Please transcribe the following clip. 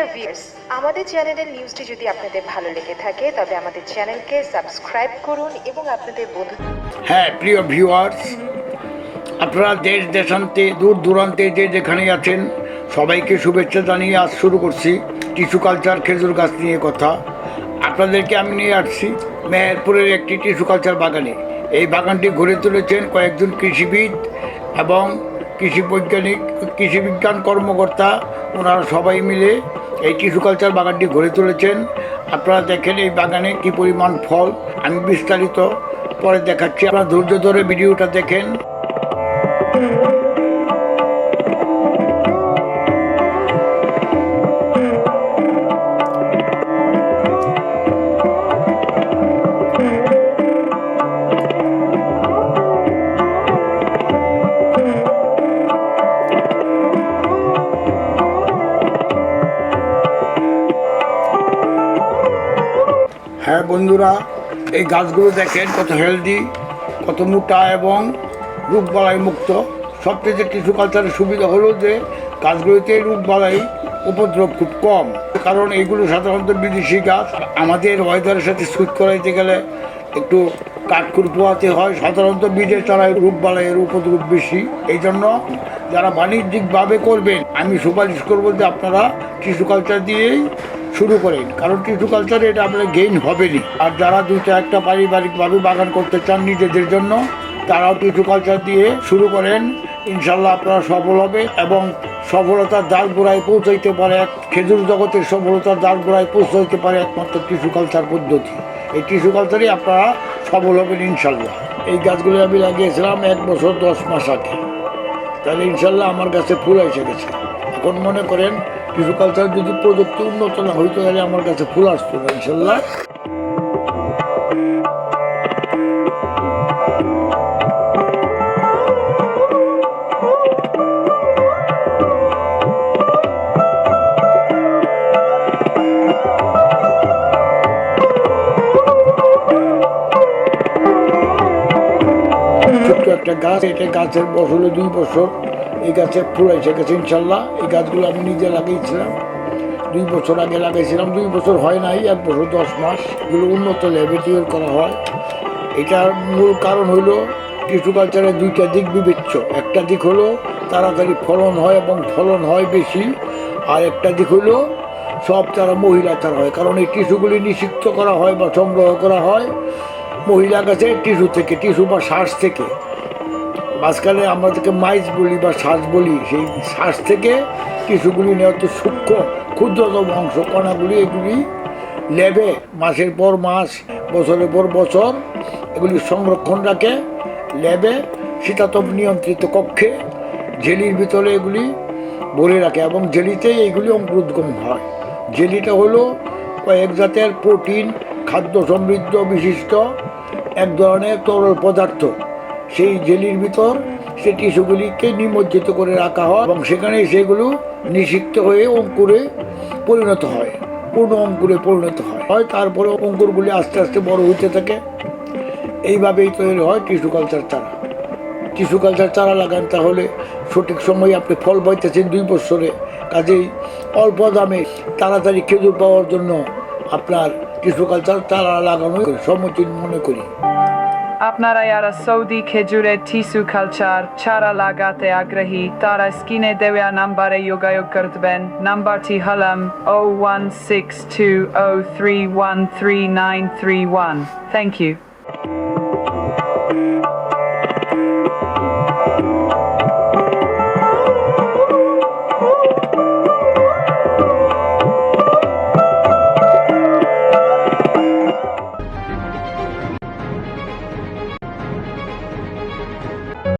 Dear viewers আমাদের চ্যানেলের নিউজটি যদি আপনাদের ভালো লেগে থাকে, তবে আমাদের চ্যানেলকে সাবস্ক্রাইব করুন এবং আপনাদের বন্ধু হ্যাঁ প্রিয় ভিউয়ার্স আপনারা দেশ, দেশান্তে, দূর দূরান্তে যে যেখানে আছেন, সবাইকে শুভেচ্ছা জানিয়ে আজ শুরু করছি টিস্যু কালচার খেজুর গাছ নিয়ে কথা। আপনাদেরকে আমি নিয়ে আসছি মেহেরপুরের একটি টিস্যু কালচার বাগানে। এই বাগানটি ঘুরে তুলেছেন কয়েকজন কৃষিবিদ এবং কৃষি বৈজ্ঞানিক কৃষিবিজ্ঞান কর্মকর্তা, ওনারা সবাই মিলে এই টিস্যু কালচার বাগানটি গড়ে তুলেছেন। আপনারা দেখেন এই বাগানে কি পরিমাণ ফল। আমি বিস্তারিত পরে দেখাচ্ছি। আপনারা ধৈর্য ধরে ভিডিওটা দেখেন। হ্যাঁ বন্ধুরা, এই গাছগুলো দেখেন কত হেলদি কত মোটা এবং রোগবালাই মুক্ত। সবচেয়ে টিস্যু কালচারের সুবিধা হলো যে, গাছগুলোতে রোগবালাই উপদ্রব খুব কম। কারণ এইগুলো সাধারণত বিদেশি গাছ। আমাদের ওয়েদারের সাথে স্যুট করাইতে গেলে একটু কাঠকুর পোয়াতে হয়। সাধারণত বিদেশ ছাড়াই রোগবালাইয়ের উপদ্রব বেশি। এই জন্য যারা বাণিজ্যিকভাবে করবেন, আমি সুপারিশ করব যে আপনারা টিস্যু কালচার দিয়েই শুরু করেন কারণ টিস্যু কালচারে এটা আপনার গেইন হবেনি। আর যারা দুইটা একটা পারিবারিকভাবে বাগান করতে চান নিজেদের জন্য, তারাও টিস্যু কালচার দিয়ে শুরু করেন। ইনশাল্লাহ আপনারা সফল হবে এবং সফলতার দ্বার গোড়ায় পৌঁছাইতে পারে এক খেজুর জগতের সফলতার দ্বার গোড়ায় পৌঁছাইতে পারে একমাত্র টিস্যু কালচার পদ্ধতি। এই টিস্যু কালচারে আপনারা সফল হবেন ইনশাল্লাহ এই গাছগুলো আমি লাগিয়েছিলাম এক বছর দশ মাস আগে। তাহলে ইনশাল্লাহ আমার কাছে ফুল এসে গেছে। এখন মনে করেন টিস্যু কালচার যদি প্রযুক্তি উন্নত না হইতো তাহলে আমার কাছে ফুল আসতো না, ইনশাল্লাহ। একটা গাছ, এটা গাছের হলো দুই বছর এই গাছে ফুল এসে গেছে ইনশাল্লাহ। এই গাছগুলো আমি নিজে লাগিয়েছিলাম। দুই বছর আগে লাগিয়েছিলাম, দুই বছর হয় নাই, এক বছর দশ মাস। এগুলো উন্নত লেভে করা হয়। এটার মূল কারণ হলো টিস্যু কালচারের দুইটা দিক বিবেচ্য। একটা দিক হলো, তাড়াতাড়ি ফলন হয় এবং ফলন হয় বেশি। আর একটা দিক হলো, সব তারা মহিলা চারা হয়। কারণ এই টিস্যুগুলি নিষিক্ত করা হয় বা সংগ্রহ করা হয় মহিলা গাছে টিস্যু থেকে, টিস্যু বা শ্বাস থেকে। মাঝখানে আমরা থেকে মাইজ বলি বা শ্বাস বলি, সেই শ্বাস থেকে কিছুগুলি নেওয়া সূক্ষ্ম, ক্ষুদ্রতম অংশ, কণাগুলি এগুলি লেবে মাসের পর মাস, বছরের পর বছর, এগুলি সংরক্ষণ রাখে ল্যাবে শীতাতপ নিয়ন্ত্রিত কক্ষে, জেলির ভিতরে এগুলি ভরে রাখে এবং জেলিতেই এইগুলি অঙ্কুরোদ্গম হয়। জেলিটা হলো কয়েক জাতের প্রোটিন, খাদ্য সমৃদ্ধ, বিশিষ্ট, এক ধরনের তরল পদার্থ। সেই জেলির ভিতর সেই টিস্যুগুলিকে নিমজ্জিত করে রাখা হয় এবং সেখানে সেগুলো নিষিক্ত হয়ে অঙ্কুরে পরিণত হয়, পূর্ণ অঙ্কুরে পরিণত হয়। হয় তারপরে অঙ্কুরগুলি আস্তে আস্তে বড় হতে থাকে। এইভাবেই তৈরি হয় টিস্যু কালচার চারা। টিস্যু কালচার চারা লাগান তাহলে সঠিক সময়ে আপনি ফল পাইতেছেন দুই বছরে কাজেই অল্প দামে তাড়াতাড়ি খেজুর পাওয়ার জন্য আপনার টিস্যু কালচার চারা লাগানো সমীচীন মনে করি। আপনারা যারা সৌদি খেজুরের টিস্যু কালচার চারা লাগাতে আগ্রহী তারা স্ক্রিনে দেওয়া নাম্বারে যোগাযোগ করবেন নাম্বারটি হলাম O one six two O three one three nine three one thank you